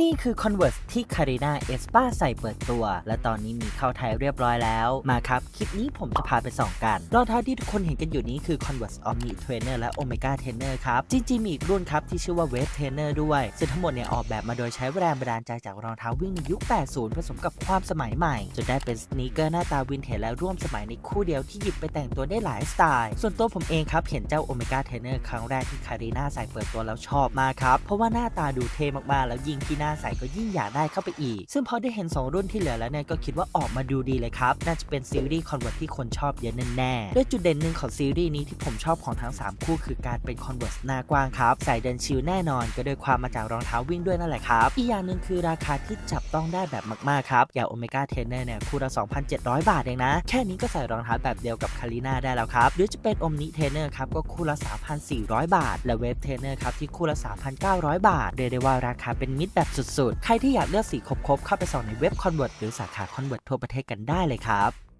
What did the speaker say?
นี่คือ Converse ที่ Carina e s p a ใส่เปิดตัว และตอนนี้มีเข้าไทยเรียบร้อยแล้ว มาครับ คลิปนี้ผมจะพาไปส่องกัน รองเท้าที่ทุกคนเห็นกันอยู่นี้คือ Converse Omni Trainer และ Omega Trainer ครับ จริงๆ มีอีกรุ่นครับ ที่ชื่อว่า Wave Trainer ด้วย ซึ่งทั้งหมดเนี่ยออกแบบมาโดยใช้แรงบันดาลใจจากรองเท้าวิ่งในยุค 80 ผสมกับความสมัยใหม่ จนได้เป็นสนีกเกอร์หน้าตาวินเทจและร่วมสมัยในคู่เดียวที่หยิบไปแต่งตัวได้หลายสไตล์ ส่วนตัวผมเองครับเห็นเจ้า Omega Trainer ครั้งแรกที่ Carina ใส่เปิดตัวแล้วชอบมากครับเพราะว่าหน้าตาดูเท่มากๆแล้วยิ่งที่หน้าใส่ก็ยิ่งอยากได้เข้าไปอีก ซึ่งพอได้เห็น 2 รุ่นที่เหลือแล้วเนี่ยก็คิดว่าออกมาดูดีเลยครับ น่าจะเป็นซีรีส์คอนเวิร์ที่คนชอบเยอะแน่ๆด้วยจุดเด่นหนึ่งของซีรีส์นี้ที่ผมชอบของทั้ง 3 คู่คือการเป็นคอนเวิร์สหน้ากว้างครับใส่เดินชิลแน่นอนก็ด้วยความมาจากรองเท้าวิ่งด้วยนั่นแหละครับ อีกอย่างหนึ่งคือราคาที่จับต้องได้แบบมากๆครับอย่างโอเมก้าเทรนเนอร์เนี่ยคู่ละ2,700 บาทเองนะ แค่นี้ก็ใส่รองเท้าแบบเดียวกับคาริน่าได้แล้วครับหรือจะเป็นอมนิเทรนเนอร์ครับก็คู่ละ3,400 บาท และเวฟเทรนเนอร์ครับที่คู่ละ3,900 บาทเรียกได้ว่าราคาเป็นมิตรแบบสุดๆ ใครที่อยากเลือกสีครบๆ เข้าไปส่องในเว็บคอนเวิร์ตหรือสาขาคอนเวิร์ตทั่วประเทศกันได้เลยครับ